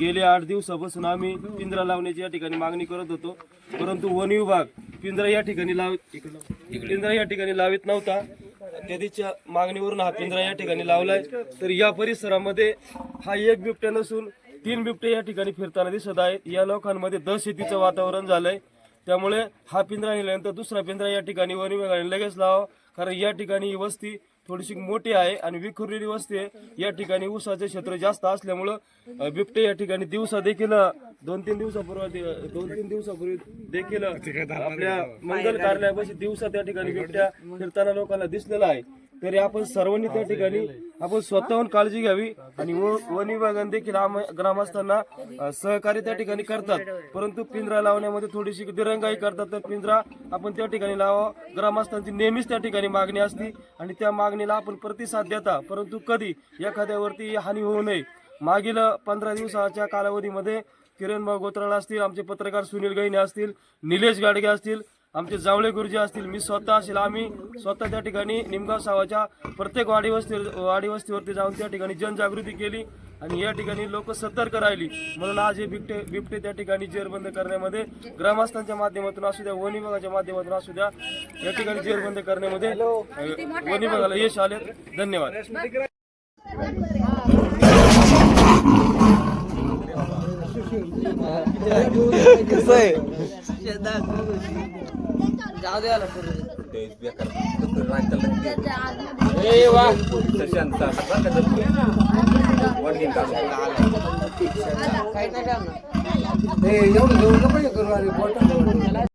गेले आठ दिवसापासून आम्ही पिंजरा लावण्याची या ठिकाणी मागणी करत होतो. परंतु वन विभाग पिंजरा या ठिकाणी लाव पिंजरा या ठिकाणी लावित नव्हता. त्याच्या मागणीवरून हा पिंजरा या ठिकाणी लावलाय. तर या परिसरामध्ये हा एक बिबट्या नसून तीन बिबटे या ठिकाणी फिरताना दिसत आहेत. या लोकांमध्ये दहशतीचं वातावरण झालंय. त्यामुळे हा पिंजरा नेल्यानंतर दुसरा पिंजरा या ठिकाणी वन विभागाने लगेच लावा. कारण या ठिकाणी ही वस्ती थोडीशी मोठी आहे आणि विखुरलेली वस्ती आहे. या ठिकाणी ऊसाचे क्षेत्र जास्त असल्यामुळं बिबटे या ठिकाणी दिवसा देखील दोन तीन दिवसापूर्वी दोन तीन दिवसापूर्वी देखील आपल्या मंगल कार्यालयापाशी दिवसा त्या ठिकाणी बिबट्या फिरताना लोकांना दिसलेला आहे. तरी आपण सर्वांनी त्या ठिकाणी आपण स्वतःहून काळजी घ्यावी. आणि व- वन विभागाने देखील आम- ग्रामस्थांना सहकार्य त्या ठिकाणी करतात. परंतु पिंजरा लावण्यामध्ये थोडीशी दिरंगाई करतात. तर पिंजरा आपण त्या ठिकाणी लावा. ग्रामस्थांची नेहमीच त्या ठिकाणी मागणी असती. आणि त्या मागणीला आपण प्रतिसाद देता. परंतु कधी एखाद्यावरती हानी होऊ नये. मागील पंधरा दिवसाच्या कालावधीमध्ये किरण गोत्राळ असतील आमचे पत्रकार सुनील गैने असतील निलेश गाडगे असतील आमचे जावळे गुरुजी असतील मी स्वतः असेल आम्ही स्वतः त्या ठिकाणी निमगाव सावाच्या प्रत्येक वाडी वस्ती वाडी वस्तीवरती जाऊन त्या ठिकाणी जनजागृती केली आणि या ठिकाणी लोक सतर्क राहिली. म्हणून आज हे बिबटे बिबटे त्या ठिकाणी जेरबंद करण्यामध्ये ग्रामस्थांच्या माध्यमातून असू द्या वन विभागाच्या माध्यमातून असू द्या या ठिकाणी जेरबंद करण्यामध्ये वन विभागाला यश आले धन्यवाद. कसं आहे? जाऊ द्या काही नाही एवढं एवढं नको हे करू अरे बोटा